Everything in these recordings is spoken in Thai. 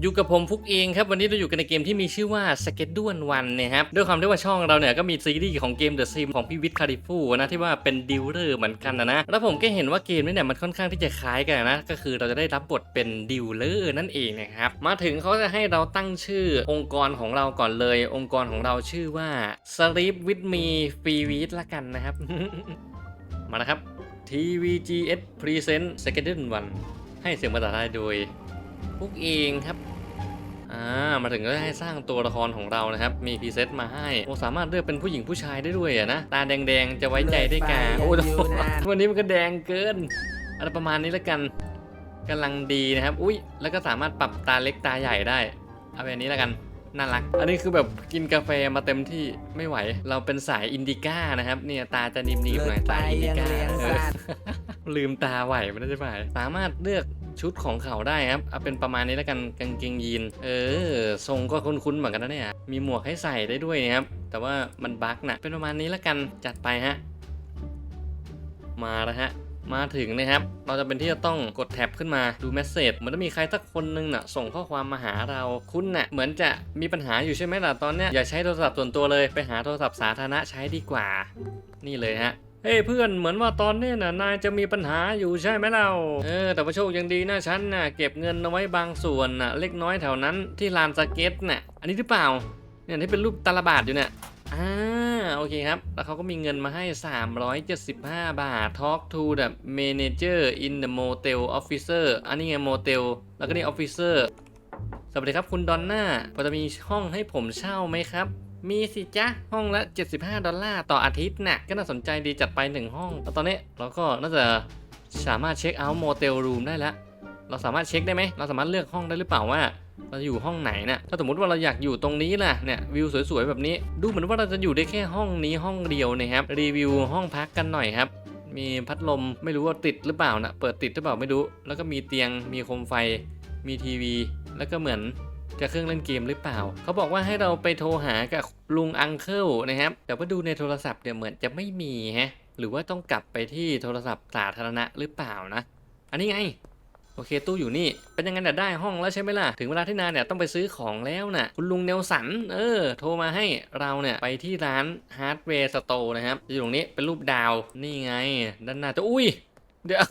อยู่กับผมฟุกเองครับ วันนี้เราอยู่กันในเกมที่มีชื่อว่า s k e d u l e วันนะครับด้วยความที่ว่าช่องเราเนี่ยก็มีซีรีส์ของเกม The Sim ของพี่วิทย์คาริฟูนะที่ว่าเป็นดิวเลอร์เหมือนกันนะนะแล้วผมก็เห็นว่าเกมนี้เนี่ยมันค่อนข้างที่จะคล้ายกันนะก็คือเราจะได้รับบทเป็นดิวเลอร์นั่นเองนะครับมาถึงเขาจะให้เราตั้งชื่อองค์กรของเราก่อนเลย องค์กรของเราชื่อว่า Sleep with me Free w e e ละกันนะครับ มาแล้วครับ TVGS Present s k e d u l e วันให้เสียงภาษาไทยโดย พวกเองครับอ่ามาถึงก็ให้สร้างตัวละครของเรานะครับ มีพรีเซตมาให้โอ้สามารถเลือกเป็นผู้หญิงผู้ชายได้ด้วยอะนะตาแดงๆจะไว้ใจได้กาโอ้โหวันนี้มันก็แดงเกินอะไรประมาณนี้แล้วกันกำลังดีนะครับ อุ้ยแล้วก็สามารถปรับตาเล็กตาใหญ่ได้ เอาแบบนี้แล้วกัน น่ารัก อันนี้คือแบบกินกาแฟมาเต็มที่ไม่ไหว เราเป็นสายอินดิก้านะครับ เนี่ยตาจะนิ่มๆหน่อยตาอินดิก้าเออลืมตาไหวมันได้ไหมสามารถเลือก ชุดของเขาได้ครับเอาเป็นประมาณนี้แล้วกันกางเกงยีน เออ ทรงก็คุ้นๆเหมือนกันนะเนี่ย มีหมวกให้ใส่ได้ด้วยนะครับ แต่ว่ามันบั๊กนะเป็นประมาณนี้แล้วกันจัดไปฮะ มาแล้วฮะมาถึงนะครับ เราจะเป็นที่จะต้องกดแท็บขึ้นมาดูเมสเซจเหมือนจะมีใครสักคนนึงน่ะส่งข้อความมาหาเราคุณน่ะเหมือนจะมีปัญหาอยู่ใช่ไหมล่ะตอนเนี้ยอย่าใช้โทรศัพท์ส่วนตัวเลยไปหาโทรศัพท์สาธารณะใช้ดีกว่า นี่เลยฮะเฮ้ยเพื่อนเหมือนว่าตอนนี้น่ะนายจะมีปัญหาอยู่ใช่ไหมเราเออแต่ว่าโชคยังดีนะฉันน่ะเก็บเงินเอาไว้บางส่วนน่ะเล็กน้อยแถวนั้นที่ลานสเก็ตน่ะอันนี้หรือเปล่าเนี่ยที่เป็นรูปตลบาทอยู่เนี่ยอ่าโอเคครับ แล้วเขาก็มีเงินมาให้ 375 บาท Talk to the manager in the motel officer อันนี้ไง motel แล้วก็นี่ officer สวัสดีครับคุณดอนน่าพอจะมีห้องให้ผมเช่าไหมครับ มีสิจ๊ะ ห้องละ 75 ดอลลาร์ต่ออาทิตย์น่ะก็น่าสนใจดีจัดไป 1 ห้อง แล้วตอนนี้เราก็น่าจะสามารถเช็คเอาท์โมเตลรูมได้แล้ว เราสามารถเช็คได้ไหม เราสามารถเลือกห้องได้หรือเปล่าว่า เราอยู่ห้องไหนน่ะถ้าสมมติว่าเราอยากอยู่ตรงนี้ล่ะ เนี่ยวิวสวยๆแบบนี้ ดูเหมือนว่าเราจะอยู่ได้แค่ห้องนี้ห้องเดียวนะครับ รีวิวห้องพักกันหน่อยครับ มีพัดลมไม่รู้ว่าติดหรือเปล่านะเปิดติดหรือเปล่าไม่รู้ แล้วก็มีเตียง มีโคมไฟ มีทีวี แล้วก็เหมือน จะเครื่องเล่นเกมหรือเปล่า เขาบอกว่าให้เราไปโทรหากับลุงอังเคิลนะครับ แต่ว่าดูในโทรศัพท์เนี่ยเหมือนจะไม่มีฮะ หรือว่าต้องกลับไปที่โทรศัพท์สาธารณะหรือเปล่านะ อันนี้ไง โอเคตู้อยู่นี่ เป็นยังไงเนี่ได้ห้องแล้วใช่ไหมล่ะ ถึงเวลาที่นายเนี่ยต้องไปซื้อของแล้วน่ะ คุณลุงเนลสัน เออ โทรมาให้เราเนี่ยไปที่ร้านฮาร์ดแวร์สโตร์นะครับ อยู่ตรงนี้เป็นรูปดาว นี่ไง ด้านหน้าจะอุ้ย เดี๋ยว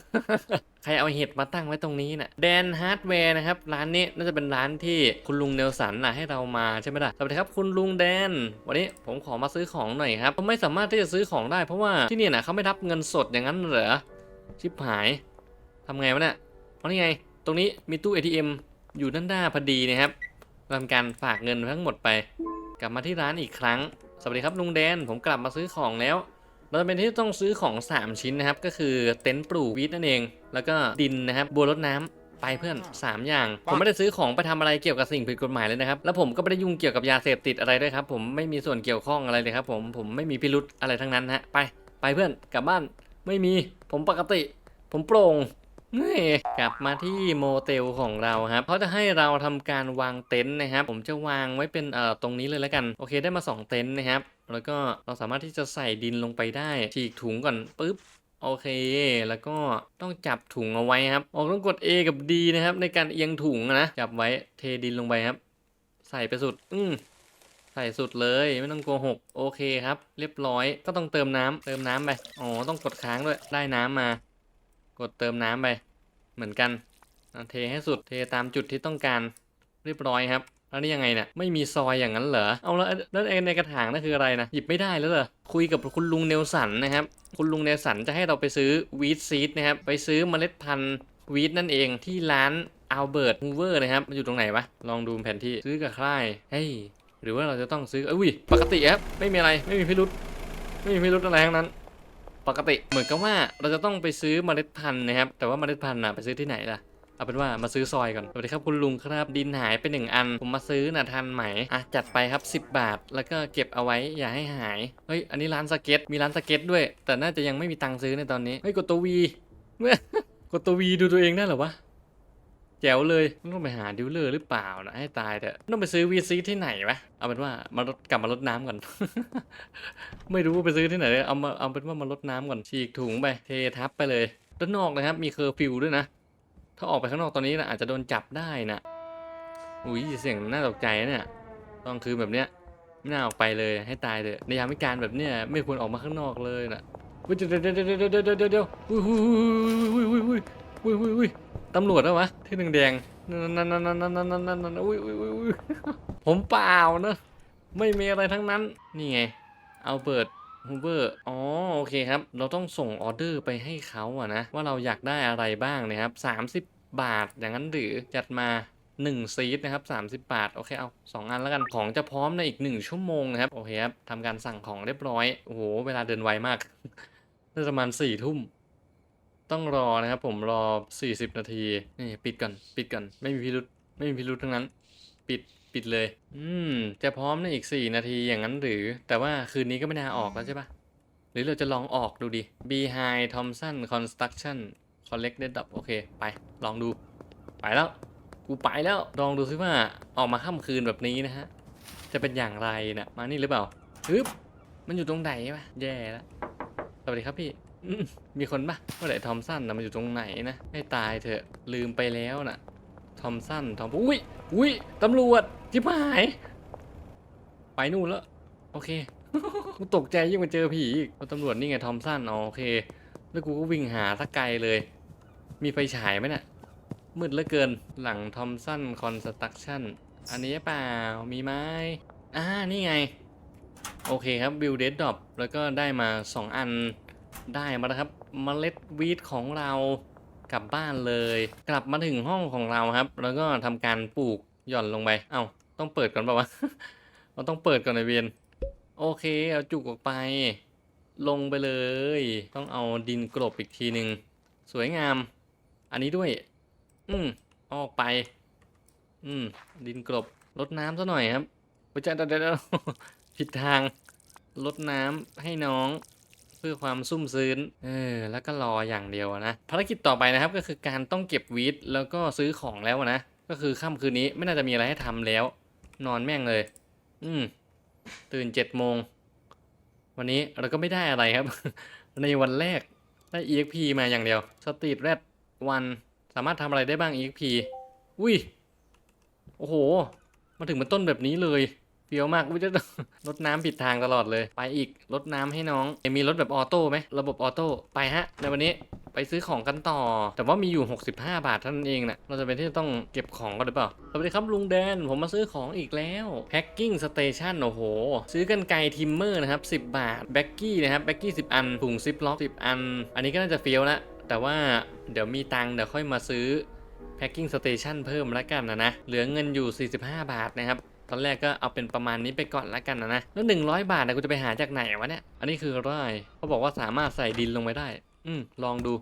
ใครเอาเห็ดมาตั้งไว้ตรงนี้น่ะแดนฮาร์ดแวร์นะครับ ร้านนี้น่าจะเป็นร้านที่คุณลุงเนลสันน่ะให้เรามาใช่ไหมล่ะสวัสดีครับคุณลุงแดน วันนี้ผมขอมาซื้อของหน่อยครับผมไม่สามารถที่จะซื้อของได้เพราะว่าที่นี่น่ะเขาไม่รับเงินสดอย่างนั้นเหรอชิบหายทำไงวะเนี่ยเอาะนี่ไง ตรงนี้มีตู้ ATM อยู่ด้านหน้าพอดีนะครับทำการฝากเงินทั้งหมดไป กลับมาที่ร้านอีกครั้ง สวัสดีครับลุงแดนผมกลับมาซื้อของแล้ว เราจะเป็นที่ต้องซื้อของ 3 ชิ้นนะครับ ก็คือเต็นท์ปลูกวีทนั่นเอง แล้วก็ดินนะครับบัวรดน้ำไปเพื่อน 3 อย่าง ผมไม่ได้ซื้อของไปทำอะไรเกี่ยวกับสิ่งผิดกฎหมายเลยนะครับ แล้วผมก็ไม่ได้ยุ่งเกี่ยวกับยาเสพติดอะไรด้วยครับ ผมไม่มีส่วนเกี่ยวข้องอะไรเลยครับผมผมไม่มีพิรุธอะไรทั้งนั้นฮะไปไปเพื่อนกลับบ้านไม่มีผมปกติ ผมโปร่งนี่กลับมาที่โมเตลของเราครับเขาจะให้เราทำการวางเต็นท์นะครับ ผมจะวางไว้เป็นเอ่อตรงนี้เลยแล้วกัน โอเคได้มา 2 เต็นท์นะครับ แล้วก็เราสามารถที่จะใส่ดินลงไปได้ฉีกถุงก่อนปุ๊บโอเค แล้วก็ต้องจับถุงเอาไว้ครับ ออกต้องกด A กับ D นะครับ ในการเอียงถุงนะ จับไว้เทดินลงไปครับ ใส่ไปสุด อืมใส่สุดเลยไม่ต้องโกหกโอเคครับ เรียบร้อยก็ต้องเติมน้ำเติมน้ำไปอ๋อต้องกดค้างด้วยได้น้ำมา กดเติมน้ำไป เหมือนกันเทให้สุดเทตามจุดที่ต้องการ เรียบร้อยครับ แล้วนี่ยังไงเนี่ยไม่มีซอยอย่างนั้นเหรอเอาแล้วแล้วในกระถางนั่นคืออะไรนะหยิบไม่ได้แล้วเหรอคุยกับคุณลุงเนลสันนะครับคุณลุงเนลสันจะให้เราไปซื้อวีดซีดนะครับไปซื้อเมล็ดพันธุ์วีดนั่นเองที่ร้านอัลเบิร์ตฮูเวอร์นะครับมันอยู่ตรงไหนวะลองดูแผนที่ซื้อกับใครเฮ้ยหรือว่าเราจะต้องซื้อเอ้ยปกติครับไม่มีอะไรไม่มีพิรุษไม่มีพิรุษอะไรทั้งนั้นปกติเหมือนกับว่าเราจะต้องไปซื้อเมล็ดพันธุ์นะครับแต่ว่าเมล็ดพันธุ์น่ะไปซื้อที่ไหนล่ะ เอาเป็นว่ามาซื้อซอยก่อน สวัสดีครับคุณลุงครับดินหายไปหนึ่งอัน ผมมาซื้อนะทันไหมอะจัดไปครับ 10 บาท แล้วก็เก็บเอาไว้อย่าให้หาย เฮ้ย อันนี้ร้านสเก็ต มีร้านสเก็ตด้วย แต่น่าจะยังไม่มีตังค์ซื้อในตอนนี้ เฮ้ย กดตัววีกดตัววีดูตัวเองได้หรอวะ แจ๋วเลยต้องไปหาดิวเลอร์หรือเปล่านะให้ตายเถอะต้องไปซื้อวีซีที่ไหนวะ เอาเป็นว่ามาลดกลับมาลดน้ำก่อน ไม่รู้ว่าไปซื้อที่ไหนเลย เอามาเอาเป็นว่ามาลดน้ำก่อนฉีกถุงไป เททับไปเลยด้านนอกนะครับมีเคอร์ฟิวด้วยนะ ถ้าออกไปข้างนอกตอนนี้นะอาจจะโดนจับได้นะอุ้ยเสียงน่าตกใจนะเนี่ยตอนคืนแบบเนี้ยไม่น่าออกไปเลยให้ตายเถอะในยามวิการแบบเนี้ยไม่ควรออกมาข้างนอกเลยนะอุ้ยเดี๋ยวเดี๋ยวเดี๋ยวเดี๋ยวเดี๋ยวเดี๋ยวเดี๋ยวอุ้ยอุ้ยอุ้ยอุ้ยอุ้ยอุ้ยอุ้ยตำรวจแล้ววะที่แดงๆนั่นนั่นนั่นนั่นนั่นนั่นนั่นนั่นอุ้ยอุ้ยอุ้ยอุ้ยผมเปล่านะไม่มีอะไรทั้งนั้นนี่ไงเอาเปิด ฮูเบอร์อ๋อโอเคครับ เราต้องส่งออเดอร์ไปให้เขาอะนะ ว่าเราอยากได้อะไรบ้างนะครับ 30 บาทอย่างนั้นหรือจัดมา1ซีดนะครับ 30 บาท โอเค เอา 2 อันแล้วกัน ของจะพร้อมในอีก 1 ชั่วโมงนะครับ โอเคครับทำการสั่งของเรียบร้อย โอ้โห เวลาเดินไวมากน่าจะประมาณ4ทุ่ม ต้องรอนะครับ ผมรอ 40 นาที นี่ ปิดก่อน ปิดก่อน ไม่มีพิรุษไม่มีพิรุษทั้งนั้น ปิด ปิดเลย อืม จะพร้อมในอีก4นาทีอย่างนั้นหรือ แต่ว่าคืนนี้ก็ไม่น่าออกแล้วใช่ปะหรือเราจะลองออกดูดิ Behind Thompson Construction Collect Dead Up โอเค ไป ลองดู ไปแล้ว กูไปแล้ว ลองดูซิว่าออกมาค่ำคืนแบบนี้นะฮะ จะเป็นอย่างไรนะมานี่หรือเปล่าฮึบมันอยู่ตรงไหนวะแย่แล้วสวัสดีครับพี่มมีคนปะเมื่อไหร่ทอมสันนะมันอยู่ตรงไหนนะ ให้ตายเถอะลืมไปแล้วน่ะ ทอมสันทอมอุ้ยอุ้ยตำรวจจิบหาย ไปนู่นแล้ว โอเคกูตกใจยิ่งมาเจอผีอีกตำรวจนี่ไงทอมสันอ๋อโอเค แล้วกูก็วิ่งหาสักไกลเลย มีไฟฉายไหมเนี่ยมืดเหลือเกินหลังทอมสันคอนสตรักชั่นอันนี้เปล่ามีไหมอ่านี่ไง โอเคครับบิลเดดดอปแล้วก็ได้มา 2 อันได้มาแล้วครับเมล็ดวีดของเรา กลับบ้านเลย กลับมาถึงห้องของเราครับ แล้วก็ทำการปลูกหย่อนลงไป เอ้าต้องเปิดก่อนป่าวะเราต้องเปิดก่อนในเวียนโอเค เอาจุกออกไป ลงไปเลย ต้องเอาดินกลบอีกทีหนึ่งสวยงาม อันนี้ด้วย อืมออกไป อืมดินกลบลดน้ำซะหน่อยครับไปจ้าเดี๋ยวผิดทางลดน้ำให้น้อง เพื่อความซุ่มซื้นเออแล้วก็รออย่างเดียวนะภารกิจต่อไปนะครับก็คือการต้องเก็บวีดแล้วก็ซื้อของแล้วนะก็คือค่ำคืนนี้ไม่น่าจะมีอะไรให้ทำแล้ว นอนแม่งเลย อืมตื่นเจ็ดโมง วันนี้เราก็ไม่ได้อะไรครับ ในวันแรกได้ EXP มาอย่างเดียวสตรีทแรดวันสามารถทำอะไรได้บ้าง EXP อุ้ย โอ้โห มาถึงมันต้นแบบนี้เลย เฟี้ยวมากอุ้ยจะรดน้ำผิดทางตลอดเลย ไปอีกรดน้ำให้น้อง มีรถแบบออโต้ไหมระบบออโต้ไปฮะ ในวันนี้ไปซื้อของกันต่อ แต่ว่ามีอยู่ 65 บาทเท่านั้นเองนะ่ะเราจะเป็นที่ต้องเก็บของกันหรือเปล่าสวัสดีครับลุงแดน ผมมาซื้อของอีกแล้วแพ็คกิ้งสเตชันโอ้โห ซื้อกันไกลทิมเมอร์นะครับ 10 บาทแบ็กกี้นะครับแบ็กกี้ 10 อันถุงซิปล็อก 10 อัน อันนี้ก็น่าจะเฟี้ยวละแต่ว่าเดี๋ยวมีตังค์เดี๋ยวค่อยมาซื้อ Packing Station เพิ่มแล้วกันนะนะเหลือเงินอยู่ 45 บาทนะครับ ตอนแรกก็เอาเป็นประมาณนี้ไปก่อนล้วกันนะนะแล้ว100บาทนะกูจะไปหาจากไหนวะเนี่ย อันนี้คืออะไรเขาบอกว่าสามารถใส่ดินลงไปได้ อืมลองดู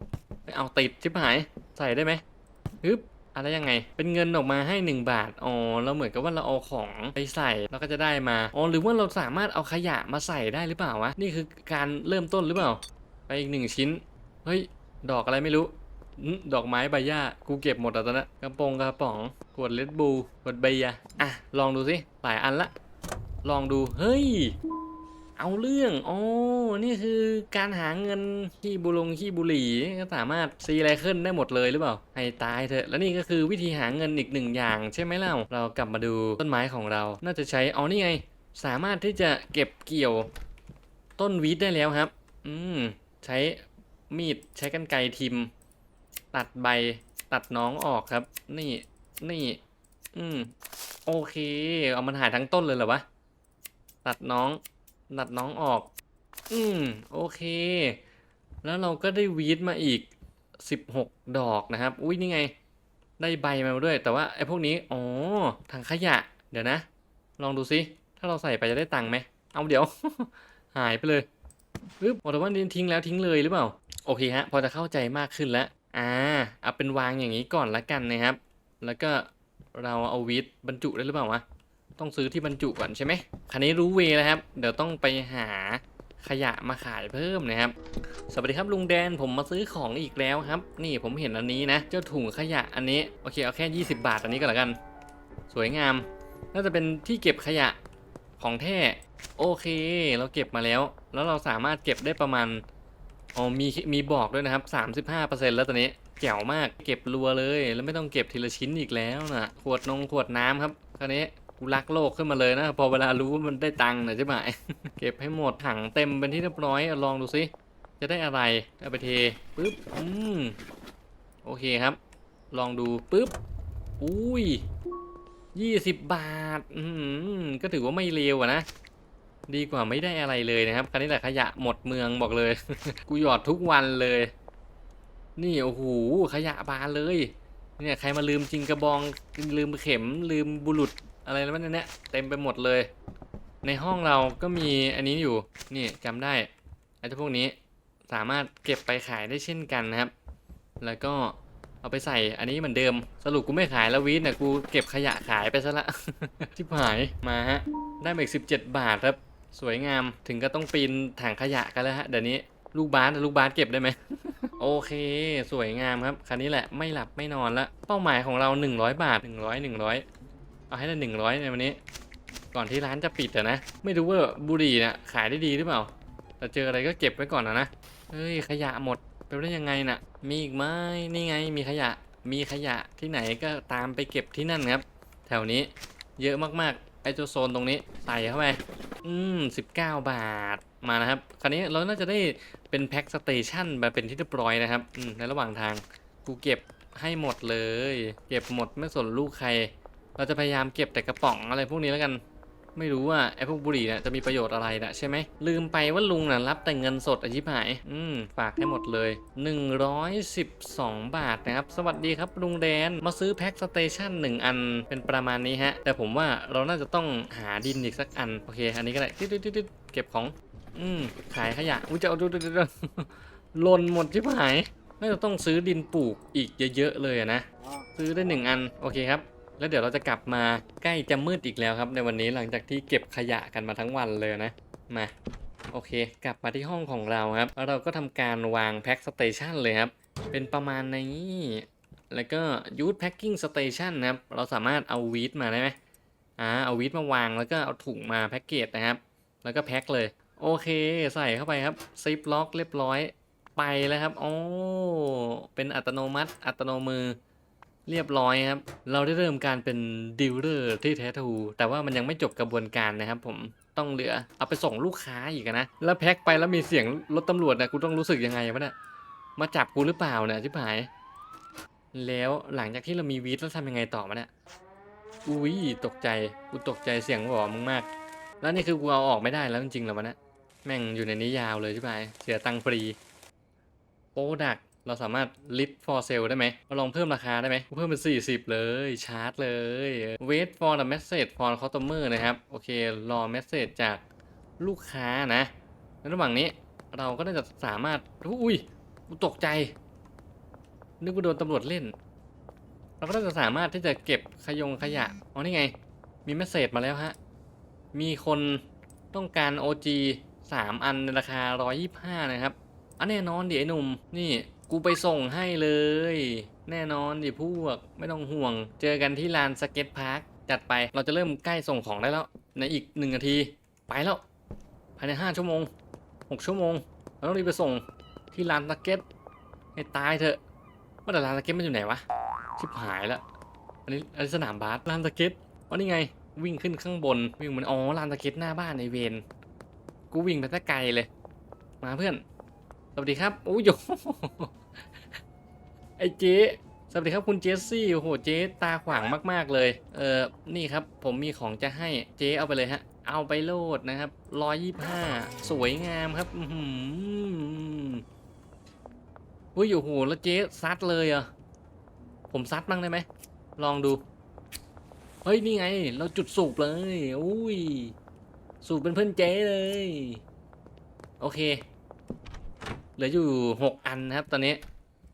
ไปเอาติดชิบหายใส่ได้ไหมฮึบอะไรยังไง เป็นเงินออกมาให้ 1 บาท อ๋อแล้วเหมือนกับว่าเราเอาของไปใส่แล้วก็จะได้มา อ๋อ หรือว่าเราสามารถเอาขยะมาใส่ได้หรือเปล่าวะ นี่คือการเริ่มต้นหรือเปล่า ไปอีกหนึ่งชิ้น เฮ้ย ดอกอะไรไม่รู้ อืมดอกไม้ใบหญ้ากูเก็บหมดแล้วตอนนี้กระโปรงกระป๋องขวดเลดบูขวดเบียร์อะลองดูสิหลายอันละ ลองดูเฮ้ย เอาเรื่องอ๋อนี่คือการหาเงินขี้บุลงขี้บุหรี่ก็สามารถซีไรเคิลได้หมดเลยหรือเปล่าให้ตายเถอะแล้วนี่ก็คือวิธีหาเงินอีกหนึ่งอย่างใช่ไหมเล่าเรากลับมาดูต้นไม้ของเรา น่าจะใช้อ๋อนี่ไง สามารถที่จะเก็บเกี่ยวต้นวีดได้แล้วครับ อืมใช้มีดใช้กรรไกรทิม ตัดใบตัดน้องออกครับ นี่นี่ อืม โอเค เอามันหายทั้งต้นเลยเหรอวะ ตัดน้อง ตัดน้องออก อืม โอเค แล้วเราก็ได้วีดมาอีก16ดอกนะครับ อุ้ยนี่ไง ได้ใบมาด้วย แต่ว่าไอ้พวกนี้ อ๋อถังขยะ เดี๋ยวนะ ลองดูซิ ถ้าเราใส่ไปจะได้ตังค์ไหม เอาเดี๋ยว หายไปเลยปึ๊บบอกแต่ว่าทิ้งแล้วทิ้งเลยหรือเปล่า โอเคฮะ พอจะเข้าใจมากขึ้นแล้ว อ่าเอาเป็นวางอย่างนี้ก่อนละกันนะครับ แล้วก็เราเอาวีดบรรจุได้หรือเปล่าวะต้องซื้อที่บรรจุก่อนใช่ไหมคันนี้รู้เวย์แล้วครับ เดี๋ยวต้องไปหาขยะมาขายเพิ่มนะครับ สวัสดีครับลุงแดนผมมาซื้อของอีกแล้วครับ นี่ผมเห็นอันนี้นะ เจ้าถุงขยะอันนี้โอเคเอาแค่ 20 บาทอันนี้ก็แล้วกัน สวยงาม น่าจะเป็นที่เก็บขยะของแท้โอเค เราเก็บมาแล้ว แล้วเราสามารถเก็บได้ประมาณ อ๋อมีมีบอกด้วยนะครับ 35%แล้วตอนนี้แจ๋วมากเก็บรัวเลย แล้วไม่ต้องเก็บทีละชิ้นอีกแล้วนะขวดนงขวดน้ำครับคราวนี้กูรักโลกขึ้นมาเลยนะ พอเวลารู้ว่ามันได้ตังค์นะใช่ไหมเก็บให้หมดถังเต็มเป็นที่เรียบร้อยลองดูสิจะได้อะไรเอาไปเทปึ๊บอืมโอเคครับ ลองดูปึ๊บอุ้ยยี่สิบบาท อืมก็ถือว่าไม่เลวอะนะ ดีกว่าไม่ได้อะไรเลยนะครับคราวนี้แหละขยะหมดเมืองบอกเลย กูหยอดทุกวันเลย นี่โอ้โหขยะบานเลย เนี่ยใครมาลืมจริงกระบองลืมเข็มลืมบุรุษอะไรแล้วนั่นเนี่ยเต็มไปหมดเลย ในห้องเราก็มีอันนี้อยู่นี่จำได้ไอ้พวกนี้สามารถเก็บไปขายได้เช่นกันนะครับ แล้วก็เอาไปใส่อันนี้เหมือนเดิม สรุปกูไม่ขายแล้ววีดเนี่ยกูเก็บขยะขายไปซะละชิบหายมาฮะ ได้มาอีกสิบเจ็ดบาทครับ สวยงามถึงก็ต้องปีนถังขยะกันแล้วฮะเดี๋ยวนี้ลูกบาสลูกบาสเก็บได้ไหม โอเค สวยงามครับ คันนี้แหละไม่หลับไม่นอนละเป้าหมายของเรา 100 บาท 100 100 เอาให้ได้100 ในวันนี้ ก่อนที่ร้านจะปิดอะนะ ไม่รู้ว่าบุหรี่เนี่ยขายได้ดีหรือเปล่า แต่เจออะไรก็เก็บไว้ก่อนนะนะเฮ้ยขยะหมดไปได้ยังไงน่ะ มีอีกไหมนี่ไงมีขยะ มีขยะที่ไหนก็ตามไปเก็บที่นั่นครับ แถวนี้เยอะมากๆไอโจโซนตรงนี้ใส่เข้าไป อืมสิบเก้าบาทมานะครับ คราวนี้เราน่าจะได้เป็นแพ็คสเตชันมาเป็นที่เรียบร้อยนะครับอืมในระหว่างทางกูเก็บให้หมดเลย เก็บหมดไม่สนลูกใคร เราจะพยายามเก็บแต่กระป๋องอะไรพวกนี้แล้วกัน ไม่รู้ว่าไอ้พวกบุหรี่เนี่ยจะมีประโยชน์อะไรนะใช่ไหมลืมไปว่าลุงน่ะรับแต่เงินสดอาชิบหาย อืมฝากให้หมดเลย 112 บาทนะครับ สวัสดีครับลุงแดนมาซื้อแพ็คสเตชันหนึ่งอันเป็นประมาณนี้ฮะ แต่ผมว่าเราน่าจะต้องหาดินอีกสักอัน โอเค อันนี้ก็ได้ติ๊ดติ๊ดเก็บของ อืมขายขยะอุ้ยจะเอาดูดูดูหล่นหมดชิบหายน่าจะต้องซื้อดินปลูกอีกเยอะๆเลยนะซื้อได้หนึ่งอันโอเคครับ แล้วเดี๋ยวเราจะกลับมาใกล้จะมืดอีกแล้วครับ ในวันนี้หลังจากที่เก็บขยะกันมาทั้งวันเลยนะ มาโอเค กลับมาที่ห้องของเราครับแล้วเราก็ทำการวางแพ็คสเตชันเลยครับ เป็นประมาณนี้ แล้วก็ยูทแพ็คกิ้งสเตชันนะครับ เราสามารถเอาวีดมาได้ไหมอ่าเอาวีดมาวางแล้วก็เอาถุงมาแพ็กเกจนะครับ แล้วก็แพ็คเลย โอเค ใส่เข้าไปครับซิปล็อกเรียบร้อยไปแล้วครับโอ้เป็นอัตโนมัติ อัตโนมือ เรียบร้อยครับ เราได้เริ่มการเป็นดีลเลอร์ที่แท้ทรูแต่ว่ามันยังไม่จบกระบวนการนะครับผมต้องเหลือเอาไปส่งลูกค้าอีกนะ แล้วแพ็คไปแล้วมีเสียงรถตำรวจนะกูต้องรู้สึกยังไงวะเนี่ยมาจับกูหรือเปล่าเนี่ยชิบหาย แล้วหลังจากที่เรามีวีดแล้วทำยังไงต่อมาเนี่ยอุ้ยตกใจกูตกใจเสียงหวอมึงมาก แล้วนี่คือกูเอาออกไม่ได้แล้วจริงๆเหรอวะเนี่ยแม่งอยู่ในนี้ยาวเลยใช่ไหมเสียตังค์ฟรีโปรดัก เราสามารถ list for sale ได้ไหมเราลองเพิ่มราคาได้ไหมเพิ่มเป็น 40 เลยชาร์จเลย wait for the message for customer นะครับโอเครอ message จากลูกค้านะในระหว่างนี้เราก็น่าจะสามารถอุ้ยตกใจ นึกว่าโดนตำรวจเล่น เราก็น่าจะสามารถที่จะเก็บขยงขยะอ๋อนี่ไง มีเมสเซจมาแล้วฮะ มีคนต้องการ OG 3 อันในราคา 125 นะครับ อันแน่นอนดิไอ้หนุ่มนี่ กูไปส่งให้เลย แน่นอนดิพวก ไม่ต้องห่วง เจอกันที่ลานสเก็ตพาร์คจัดไปเราจะเริ่มใกล้ส่งของได้แล้วในอีกหนึ่งนาที ไปแล้วภายใน5ชั่วโมง6ชั่วโมงเราต้องรีบไปส่งที่ลานสเก็ตให้ตายเถอะว่าแต่ลานสเก็ตมันอยู่ไหนวะชิบหายแล้วอันนี้อันนี้สนามบาสลานสเก็ตอ๋อนี่ไงวิ่งขึ้นข้างบนวิ่งเหมือนอ๋อลานสเก็ตหน้าบ้านในเวนกูวิ่งไปต่ไกลเลย มาเพื่อน สวัสดีครับโอ้ยไอเจ๊สวัสดีครับคุณเจสซี่โอ้โหเจ๊ตาขวางมาก ๆเลย เออนี่ครับผมมีของจะให้เจ๊เอาไปเลยฮะ เอาไปโลดนะครับร้อยยี่ห้าสวยงามครับอือหืออุ้ยโอ้โหแล้วเจ๊ซัดเลยอะผมซัดบ้างได้ไหมลองดู เฮ้ยนี่ไง เราจุดสูบเลยอุ้ยสูบเป็นเพื่อนเจ๊เลย โอเค เหลืออยู่ 6 อันนะครับ ตอนนี้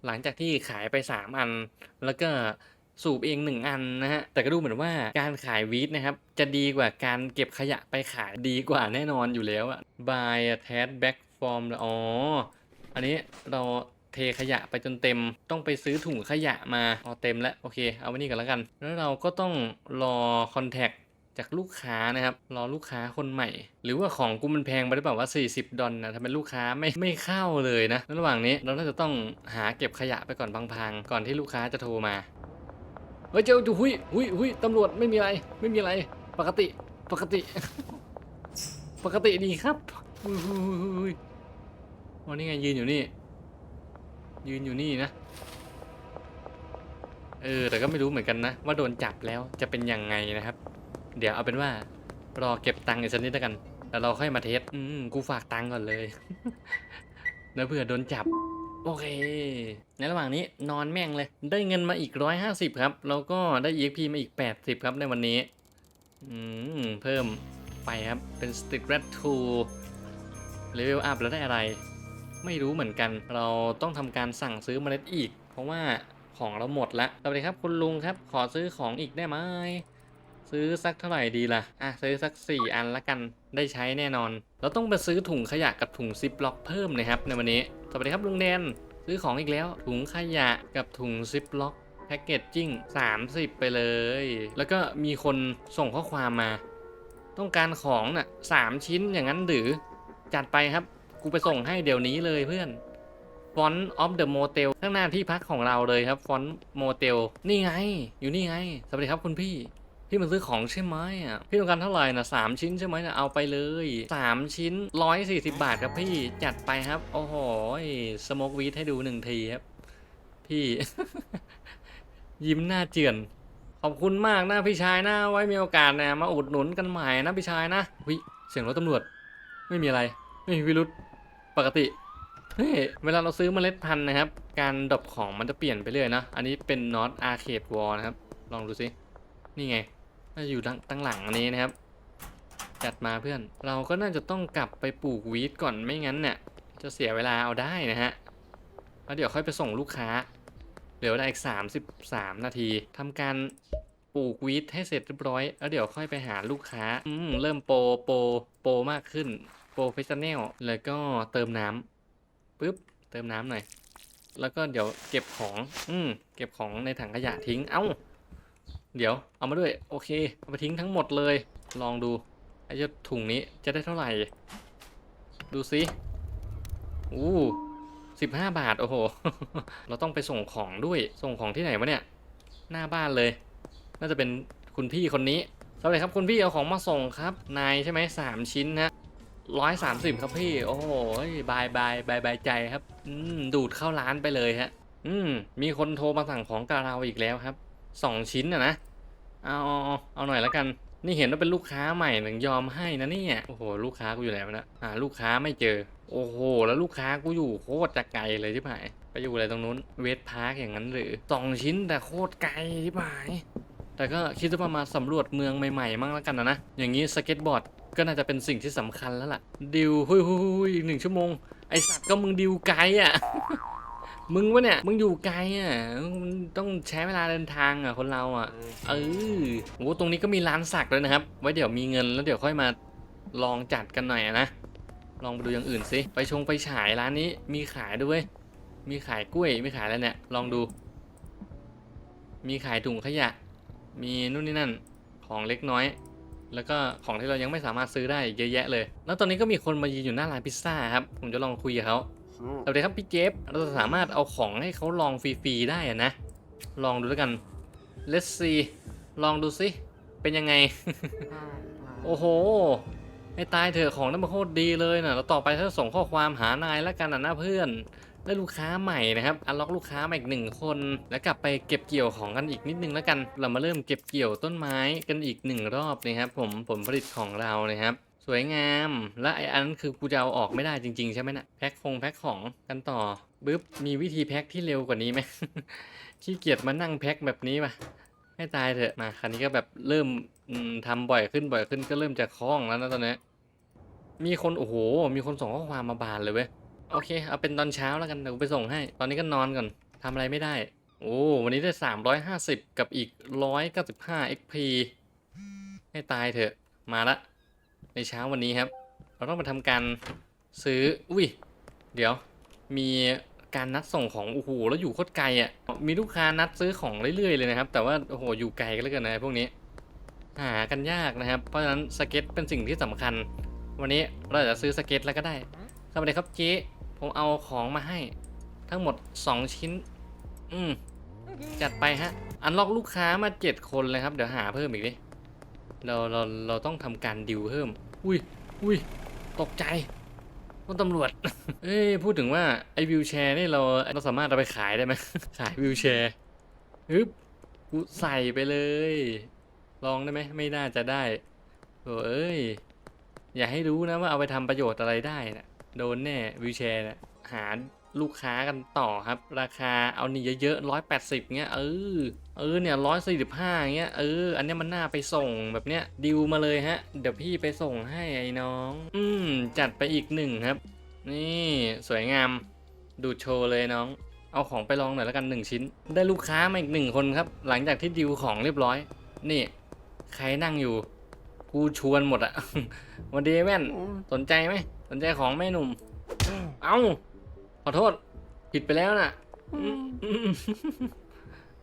หลังจากที่ขายไป 3 อัน แล้วก็สูบเอง 1 อันนะฮะ แต่ก็ดูเหมือนว่าการขายวีดนะครับ จะดีกว่าการเก็บขยะไปขายดีกว่าแน่นอนอยู่แล้วอะ buy a tad back from อ๋อ อันนี้เราเทขยะไปจนเต็ม ต้องไปซื้อถุงขยะมา เอาเต็มแล้ว โอเค เอาไว้นี่กันแล้วกัน แล้วเราก็ต้องรอคอนแทค จากลูกค้านะครับ รอลูกค้าคนใหม่ หรือว่าของกูมันแพงไปหรือเปล่าว่า 40 ดอลนะทำเป็นลูกค้าไม่ไม่เข้าเลยนะระหว่างนี้เราน่าจะต้องหาเก็บขยะไปก่อนพังๆก่อนที่ลูกค้าจะโทรมาเฮ้ยเจ้าดูหุยหุยหุยตำรวจไม่มีอะไร ไม่มีอะไร ปกติปกติ ปกติดีครับหุยหุยหุยหุยวันนี้ไงยืนอยู่นี่ ยืนอยู่นี่นะเออแต่ก็ไม่รู้เหมือนกันนะ ว่าโดนจับแล้วจะเป็นยังไงนะครับ เดี๋ยวเอาเป็นว่า รอเก็บตังค์อีกสักนิดแล้วกัน แล้วเราค่อยมาเทสอืมกูฝากตังค์ก่อนเลย แล้วเผื่อโดนจับ โอเค ในระหว่างนี้นอนแม่งเลย ได้เงินมาอีก150ครับ แล้วก็ได้ EXP มาอีก80ครับในวันนี้ อืม เพิ่มไปครับ เป็น Stick Red 2 Level Up แล้วได้อะไร ไม่รู้เหมือนกัน เราต้องทำการสั่งซื้อเมล็ดอีก เพราะว่าของเราหมดละสวัสดีครับคุณลุงครับ ขอซื้อของอีกได้ไหม ซื้อสักเท่าไหร่ดีล่ะ อะซื้อสัก 4 อันละกัน ได้ใช้แน่นอน เราต้องไปซื้อถุงขยะกับถุงซิปล็อกเพิ่มนะครับ ในวันนี้ สวัสดีครับลุงแดน ซื้อของอีกแล้ว ถุงขยะกับถุงซิปล็อกแพ็กเกจจิ้ง30 ไปเลย แล้วก็มีคนส่งข้อความมา ต้องการของน่ะสามชิ้นอย่างนั้นหรือ จัดไปครับ กูไปส่งให้เดี๋ยวนี้เลยเพื่อนฟอนต์ออฟเดอะโมเตลข้างหน้าที่พักของเราเลยครับฟอนต์โมเตลนี่ไง อยู่นี่ไง สวัสดีครับคุณพี่ พี่มาซื้อของใช่ไหมอะพี่ต้องการเท่าไหร่นะสามชิ้นใช่ไหมนะเอาไปเลยสามชิ้นร้อยสี่สิบาทครับพี่จัดไปครับโอ้โหสโมกวีดให้ดูหนึ่งทีครับ พี่ ยิ้มหน้าเจือนขอบคุณมากนะพี่ชายนะไว้มีโอกาสนะมาอุดหนุนกันใหม่นะพี่ชายนะวิเสียงรถตำรวจ ไม่มีอะไรไม่มีพิรุษปกติเฮ้ยเวลาเราซื้อเมล็ดพันธุ์นะครับ การดรอปของมันจะเปลี่ยนไปเรื่อยนะ อันนี้เป็นน็อตอาร์เคดวอลนะครับ ลองดูสินี่ไง น่าอยู่ตั้งหลังอันนี้นะครับ จัดมาเพื่อน เราก็น่าจะต้องกลับไปปลูกวีดก่อนไม่งั้นเนี่ยจะเสียเวลาเอาได้นะฮะแล้วเดี๋ยวค่อยไปส่งลูกค้า เหลือเวลาอีก 33 นาทีทำการปลูกวีดให้เสร็จเรียบร้อย แล้วเดี๋ยวค่อยไปหาลูกค้า อืมเริ่มโปรโปรโปรมากขึ้น โปรเฟชชั่นแนลแล้วก็เติมน้ำปึ๊บ เติมน้ำหน่อย แล้วก็เดี๋ยวเก็บของ อืม เก็บของในถังขยะทิ้ง เอ้า เดี๋ยวเอามาด้วยโอเคเอาไปทิ้งทั้งหมดเลย ลองดูไอ้เจ้าถุงนี้จะได้เท่าไหร่ ดูสิอู้สิบห้าบาทโอ้โห เราต้องไปส่งของด้วยส่งของที่ไหนวะเนี่ยหน้าบ้านเลย น่าจะเป็นคุณพี่คนนี้สวัสดีครับคุณพี่เอาของมาส่งครับนายใช่ไหมสามชิ้นนะร้อยสามสิบครับพี่โอ้โหบายบายบายบายใจครับ อืมดูดเข้าร้านไปเลยฮะ อืมมีคนโทรมาสั่งของกับเราอีกแล้วครับ สองชิ้นอะนะเอาเอาเอาหน่อยแล้วกัน นี่เห็นว่าเป็นลูกค้าใหม่หนึ่งยอมให้นะเนี่ยโอ้โหลูกค้ากูอยู่ไหนวะนะหาลูกค้าไม่เจอ โอ้โห แล้วลูกค้ากูอยู่โคตรจะไกลเลยที่ผ่ายไปอยู่อะไรตรงนู้นเวทพาร์คอย่างนั้นหรือสองชิ้นแต่โคตรไกลที่ผ่ายแต่ก็คิดว่ามาสำรวจเมืองใหม่ๆมั่งแล้วกันนะนะอย่างนี้สเก็ตบอร์ดก็น่าจะเป็นสิ่งที่สำคัญแล้วล่ะ ดิวหุยหุยหุยอีกหนึ่งชั่วโมง ไอสัตว์ก็มึงดิวไกลอะ มึงวะเนี่ย มึงอยู่ไกลอะมันต้องใช้เวลาเดินทางอะคนเราอะ เออโอ้ตรงนี้ก็มีร้านสักด้วยนะครับ ไว้เดี๋ยวมีเงินแล้วเดี๋ยวค่อยมาลองจัดกันหน่อยอะนะ ลองไปดูอย่างอื่นสิ ไปชงไปฉายร้านนี้มีขายด้วย มีขายกล้วย มีขายอะไรเนี่ย ลองดู มีขายถุงขยะ มีนู่นนี่นั่น ของเล็กน้อย แล้วก็ของที่เรายังไม่สามารถซื้อได้อีกเยอะแยะเลย แล้วตอนนี้ก็มีคนมายืนอยู่หน้าร้านพิซซ่าครับ ผมจะลองคุยกับเขา สวัสดีครับพี่เจฟเราจะสามารถเอาของให้เขาลองฟรีๆได้อะนะ ลองดูแล้วกัน let's see ลองดูสิ เป็นยังไง โอ้โหให้ตายเถอะของนั้นมันโคตรดีเลยนะแล้วต่อไปถ้าส่งข้อความหานายแล้วกันนะนะเพื่อน ได้ลูกค้าใหม่นะครับ อันล็อกลูกค้ามาอีกหนึ่งคน แล้วกลับไปเก็บเกี่ยวของกันอีกนิดนึงแล้วกัน เรามาเริ่มเก็บเกี่ยวต้นไม้กันอีกหนึ่งรอบนะครับ ผมผลผลิตของเรานะครับส วยงาม และไออันนั้นคือกูจะเอาออกไม่ได้จริง ๆ ใช่ไหมนะแพ็คคงแพ็คของกันต่อบึ๊บมีวิธีแพ็คที่เร็วกว่านี้ไหมขี้เกียจมานั่งแพ็คแบบนี้ป่ะให้ตายเถอะมาคันนี้ก็แบบเริ่มอืมทำบ่อยขึ้นบ่อยขึ้นก็เริ่มจะคล่องแล้วนะตอนนี้มีคนโอ้โห มีคนส่งข้อความมาบานเลยเว้ยโอเค เอาเป็นตอนเช้าแล้วกันเดี๋ยวไปส่งให้ ตอนนี้ก็นอนก่อนทำอะไรไม่ได้ โอ้วันนี้ได้ 350 กับอีก 195 XP ให้ตายเถอะมาละ ในเช้าวันนี้ครับ เราต้องมาทำการซื้อ อุ้ย เดี๋ยว มีการนัดส่งของ โอ้โห แล้วอยู่โคตรไกลอะ มีลูกค้านัดซื้อของเรื่อยๆเลยนะครับ แต่ว่า โอ้โห อยู่ไกลกันแล้วกันนะพวกนี้ หากันยากนะครับ เพราะฉะนั้นสเก็ตเป็นสิ่งที่สำคัญ วันนี้เราจะซื้อสเก็ตแล้วก็ได้สวัสดีครับเจ๊ ผมเอาของมาให้ ทั้งหมด 2 ชิ้น อืม จัดไปฮะ อันล็อกลูกค้ามา 7 คนเลยครับ เดี๋ยวหาเพิ่มอีกดิ เรา เรา เราต้องทำการดิวเพิ่ม อุ้ยอุ้ยตกใจคุณตำรวจ เอ้ยพูดถึงว่าไอ้วิวแชร์นี่เราเราสามารถเอาไปขายได้ไหมขายวิวแชร์ฮึบกูใส่ไปเลย ลองได้ไหมไม่น่าจะได้โอ้เอ้ย อย่าให้รู้นะว่าเอาไปทำประโยชน์อะไรได้นะโดนแน่วิวแชร์นะหา ลูกค้ากันต่อครับ ราคาเอานี่เยอะๆร้อยแปดสิบเงี้ยเออเออเนี่ยร้อยสี่สิบห้าเงี้ยเอออันเนี้ยมันน่าไปส่งแบบเนี้ยดิวมาเลยฮะ เดี๋ยวพี่ไปส่งให้ไอ้น้อง อืมจัดไปอีกหนึ่งครับ นี่สวยงามดูดโชว์เลยน้อง เอาของไปลองหน่อยแล้วกันหนึ่งชิ้น ได้ลูกค้ามาอีกหนึ่งคนครับ หลังจากที่ดิวของเรียบร้อย นี่ ใครนั่งอยู่ กูชวนหมดอะวันดีแม่นสนใจไหมสนใจของแม่หนุ่ม เอ้า ขอโทษ ผิดไปแล้วน่ะ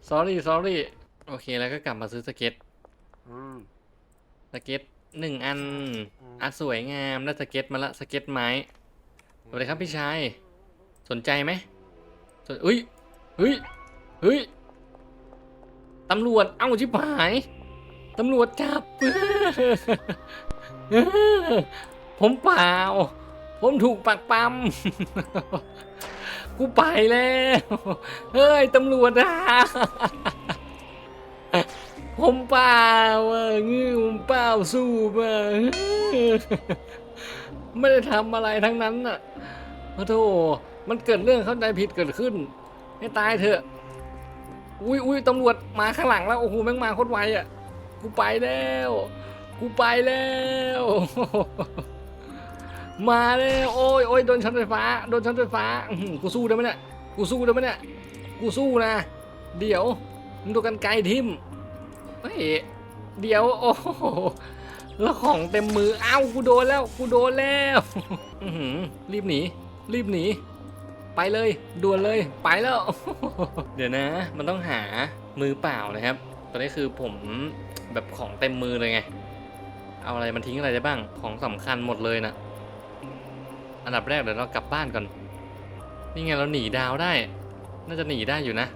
sorry sorry โอเคแล้วก็กลับมาซื้อสเก็ตสเก็ตหนึ่งอันอะสวยงามได้สเก็ตมาละสเก็ตไม้สวัสดีครับพี่ชาย สนใจไหมสนอุ้ยเฮ้ยเฮ้ยตำรวจเอ้าชิบหายตำรวจจับ ผมเปล่า ผมถูกปักปั๊มกูไปแล้ว เฮ้ย ตำรวจอะผมเปล่าอะงื้อผมเปล่าสู้มาไม่ได้ทำอะไรทั้งนั้นน่ะโอ้โธ่มันเกิดเรื่องเข้าใจผิดเกิดขึ้น ให้ตายเถอะ อุ้ยอุ้ยตำรวจมาข้างหลังแล้วโอ้โหแม่งมาโคตรไวอะ กูไปแล้ว กูไปแล้ว มาแล้วโอ้ยโอ้ยโดนช็อตไฟฟ้าโดนช็อตไฟฟ้ากูสู้ได้ไหมเนี่ยกูสู้ได้ไหมเนี่ยกูสู้นะ เดี๋ยวมึงดูกันไกลทิมเฮ้ยเดี๋ยวโอ้โหแล้วของเต็มมืออ้าวกูโดนแล้วกูโดนแล้วอืรีบหนีรีบหนีไปเลยด่วนเลยไปแล้ว เดี๋ยวนะ มันต้องหามือเปล่านะครับ ตอนนี้คือผมแบบของเต็มมือเลยไง เอาอะไรมันทิ้งอะไรได้บ้างของสำคัญหมดเลยนะ อันดับแรกเดี๋ยวเรากลับบ้านก่อน นี่ไงเราหนีดาวได้ น่าจะหนีได้อยู่นะ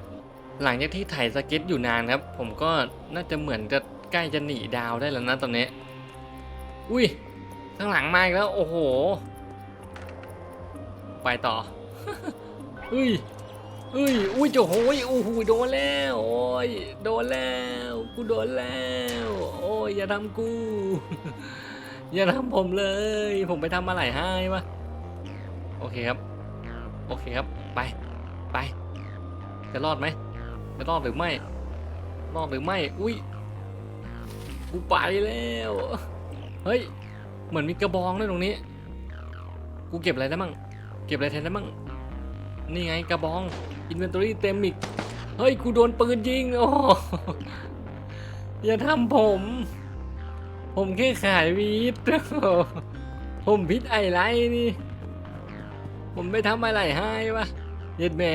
หลังจากที่ถ่ายสเก็ตอยู่นานครับ ผมก็น่าจะเหมือนจะใกล้จะหนีดาวได้แล้วนะตอนนี้ อุ้ยข้างหลังมาอีกแล้วโอ้โห ไปต่ออุ้ยอุ้ยอุ้ยโจโหยโอ้โหโดนแล้วโอ้ยโดนแล้วกูโดนแล้วโอ้ยอย่าทำกู อย่าทำผมเลย ผมไปทำอะไรให้วะ โอเคครับ โอเคครับ ไป ไป จะรอดไหม จะรอดหรือไม่ รอดหรือไม่ อุ้ย กูไปแล้ว เฮ้ย เหมือนมีกระบองด้วยตรงนี้ กูเก็บอะไรได้มั่ง เก็บอะไรแทนได้มั่ง นี่ไงกระบอง อินเวนทอรี่เต็มอีก เฮ้ย กูโดนปืนยิง โอ้อย่าทำผม ผมแค่ขายวีดผมพิษไอไรนี่ ผมไม่ทำอะไรให้วะเย็ดแม่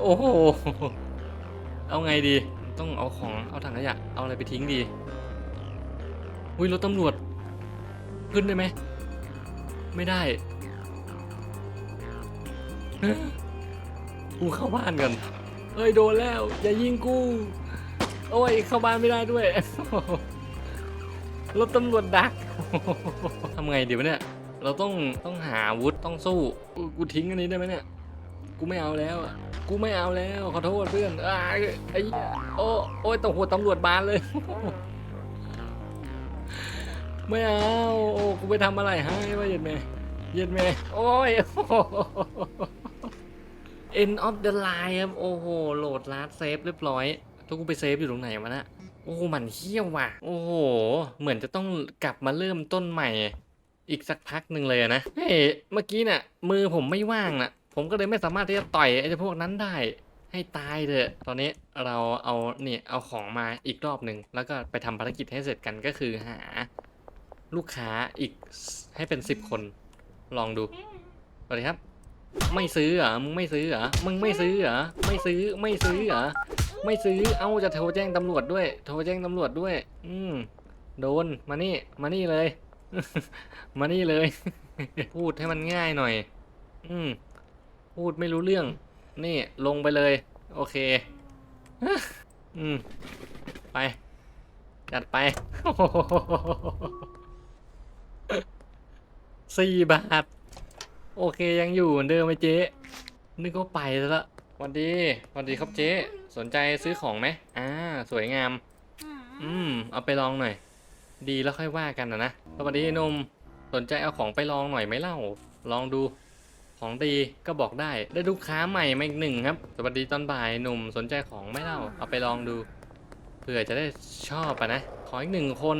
โอ้โห เอาไงดี ต้องเอาของ เอาถังขยะ เอาอะไรไปทิ้งดี อุ้ยรถตำรวจ ขึ้นได้ไหม ไม่ได้กูเข้าบ้านกัน เอ้ยโดนแล้ว อย่ายิงกู โอ้ยเข้าบ้านไม่ได้ด้วย รถตำรวจดัก ทำไงดีวะเนี่ย เราต้องต้องหาอาวุธต้องสู้กูกูทิ้งอันนี้ได้ไหมเนี่ย กูไม่เอาแล้วอะกูไม่เอาแล้วขอโทษเพื่อนอ้ายไอ้เหี้ยโอ้โอ้ยตำรวจตำรวจบานเลย ไม่เอาโอ้กูไปทำอะไรให้วะเย็นแม่เย็นแม่โอ้ย End of the line ครับโอ้โหโหลดลาสเซฟเรียบร้อยทุกกูไปเซฟอยู่ตรงไหนวะนะโอ้โหมันเขี้ยวว่ะ โอ้โห เหมือนจะต้องกลับมาเริ่มต้นใหม่ อีกสักพักหนึ่งเลยนะเฮ้ยเมื่อกี้น่ะมือผมไม่ว่างน่ะผมก็เลยไม่สามารถที่จะต่อยไอ้พวกนั้นได้ให้ตายเถอะ ตอนนี้เราเอาเนี่ยเอาของมาอีกรอบหนึ่งแล้วก็ไปทำภารกิจให้เสร็จกันก็คือหา ลูกค้าอีกให้เป็นสิบคน ลองดูสวัสดีครับ ไม่ซื้อเหรอมึงไม่ซื้อเหรอมึงไม่ซื้อเหรอไม่ซื้อไม่ซื้อเหรอไม่ซื้อเอ้าจะโทรแจ้งตำรวจด้วย โทรแจ้งตำรวจด้วย อืมโดนมานี่มานี่เลย มานี่เลย พูดให้มันง่ายหน่อย อืม พูดไม่รู้เรื่อง นี่ลงไปเลย โอเค อืม ไป จัดไปสี่บาท โอเคยังอยู่เหมือนเดิมไหมเจ๊นึกว่าไปแล้วละสวัสดีสวัสดีครับเจ๊ สนใจซื้อของไหมอ่า สวยงาม อืม เอาไปลองหน่อย ดีแล้วค่อยว่ากันนะนะสวัสดีหนมสนใจเอาของไปลองหน่อยไหมเล่า ลองดู ของดีก็บอกได้ ได้ลูกค้าใหม่มาอีกหนึ่งครับ สวัสดีตอนบ่ายหนุ่มสนใจของไม่เล่า เอาไปลองดูเผื่อจะได้ชอบอะนะ ขออีกหนึ่งคน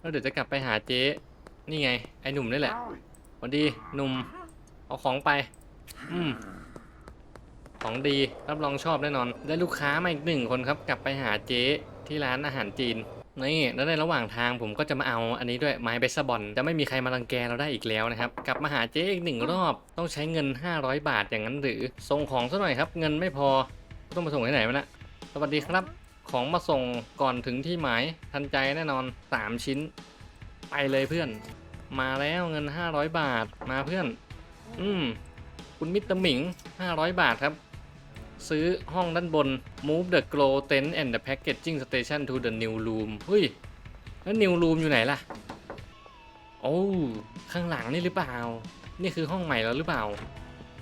แล้วเดี๋ยวจะกลับไปหาเจ๊นี่ไง ไอ้หนุ่มนี่แหละสวัสดีหนุ่ม เอาของไป อืมของดีรับรองชอบแน่นอน ได้ลูกค้ามาอีกหนึ่งคนครับ กลับไปหาเจ๊ที่ร้านอาหารจีน นี่แล้วในระหว่างทางผมก็จะมาเอาอันนี้ด้วยไม้เบสบอลจะไม่มีใครมารังแกเราได้อีกแล้วนะครับกลับมาหาเจ๊อีกหนึ่งรอบต้องใช้เงิน 500 บาทอย่างนั้นหรือส่งของซะหน่อยครับ เงินไม่พอต้องมาส่งที่ไหนวะเนะสวัสดีครับ ของมาส่งก่อนถึงที่หมายทันใจแน่นอน 3 ชิ้น ไปเลยเพื่อน มาแล้วเงิน 500 บาทมาเพื่อน อืมคุณมิตรหมิง 500 บาทครับ ซื้อห้องด้านบน move the glow tent and the packaging station to the new room เฮ้ย แล้ว new room อยู่ไหนล่ะ โอ้ข้างหลังนี่หรือเปล่า นี่คือห้องใหม่แล้วหรือเปล่า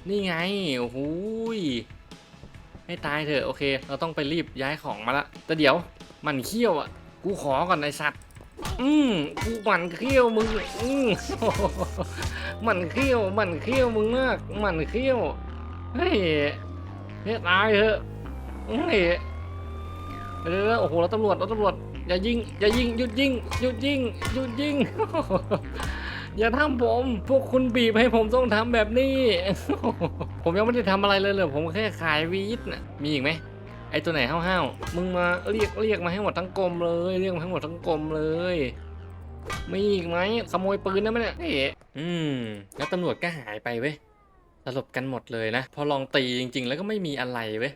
นี่ไง โอ้โหให้ตายเถอะ โอเค เราต้องไปรีบย้ายของมาละ แต่เดี๋ยวมันเขี้ยวอะ กูขอก่อนไอสัตว์อืมกูมันเขี้ยวมึง อืมหมันเขี้ยว มันเขี้ยวมึงมาก มันเขี้ยว เฮ้ย เฮ้ยตายเถอะเฮ้เดี๋ยวๆโอ้โหเราตำรวจเราตำรวจอย่ายิงอย่ายิงหยุดยิงหยุดยิงหยุดยิงอย่าทำผม พวกคุณบีบให้ผมต้องทำแบบนี้ ผมยังไม่ได้ทำอะไรเลยเลย ผมแค่ขายวีดนะมีอีกไหมไอตัวไหนห้าวๆมึงมาเรียกเรียกมาให้หมดทั้งกลมเลย เรียกมาให้หมดทั้งกลมเลยมีอีกไหมขโมยปืนนะมั้ยเนี่ยอืมแล้วตำรวจก็หายไปเว้ย ลบกันหมดเลยนะ พอลองตีจริง ๆ แล้วก็ไม่มีอะไรเว้ย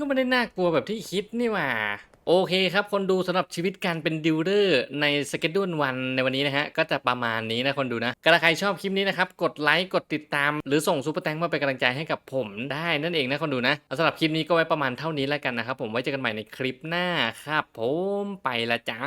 ก็ไม่ได้น่ากลัวแบบที่คิดนี่หว่า โอเคครับ คนดูสำหรับชีวิตการเป็นดิวเดอร์ในสเกจดูนวันในวันนี้นะฮะ ก็จะประมาณนี้นะคนดูนะก็ถ้าใครชอบคลิปนี้นะครับ กดไลค์กดติดตาม หรือส่งซูเปอร์แตงมาเป็นกำลังใจให้กับผมได้นั่นเองนะคนดูนะสำหรับคลิปนี้ก็ไว้ประมาณเท่านี้แล้วกันนะครับผมไว้เจอกันใหม่ในคลิปหน้าครับผมไปละจ้า